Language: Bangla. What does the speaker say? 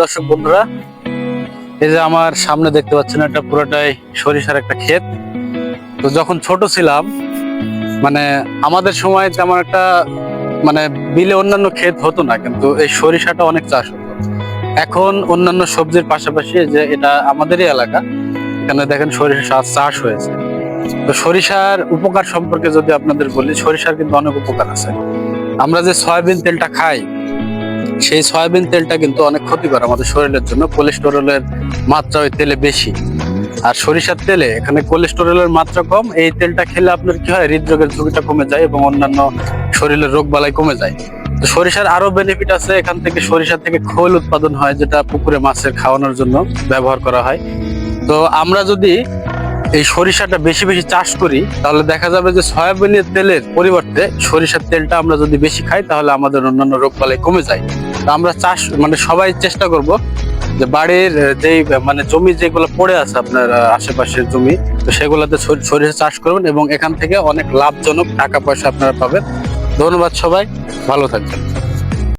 দর্শক বন্ধুরা, এই যে আমার সামনে দেখতে পাচ্ছেন এটা পুরোটাই সরিষার একটা ক্ষেত। তো যখন ছোট ছিলাম মানে আমাদের সময় তেমন একটা মানে বিলে অন্যান্য ক্ষেত হতো না, কিন্তু এই সরিষাটা অনেক চাষ হতো। এখন অন্যান্য সবজির পাশাপাশি যে এটা আমাদেরই এলাকা, এখানে দেখেন সরিষা চাষ হয়েছে। তো সরিষার উপকার সম্পর্কে যদি আপনাদের বলি, সরিষার কিন্তু অনেক উপকার আছে। আমরা যে সয়াবিন তেলটা খাই সেই সয়াবিন তেলটা কিন্তু অনেক ক্ষতিকর আমাদের শরীরের জন্য। কোলেস্টেরলের মাত্রা ওই তেলে বেশি। আর সরিষার তেলে এখানে কোলেস্টেরলের মাত্রা কম। এই তেলটা খেলে আপনার কি হয়? হৃদরোগের ঝুঁকিটা কমে যায় এবং অন্যান্য শরীরের রোগ বালাই কমে যায়। তো সরিষার আরও বেনিফিট আছে। এখান থেকে সরিষা থেকে খোল উৎপাদন হয়, যেটা পুকুরে মাছের খাওয়ানোর জন্য ব্যবহার করা হয়। তো আমরা যদি এই সরিষাটা বেশি বেশি চাষ করি, তাহলে দেখা যাবে যে সয়াবিনের তেলের পরিবর্তে সরিষার তেলটা আমরা যদি বেশি খাই, তাহলে আমাদের অন্যান্য রোগ বালাই কমে যায়। তো আমরা চাষ মানে সবাই চেষ্টা করব যে বাড়ির যেই মানে জমি যেগুলো পড়ে আছে আপনার আশেপাশের জমি, তো সেগুলোতে সরিষা চাষ করবেন এবং এখান থেকে অনেক লাভজনক টাকা পয়সা আপনারা পাবেন। ধন্যবাদ সবাই, ভালো থাকবেন।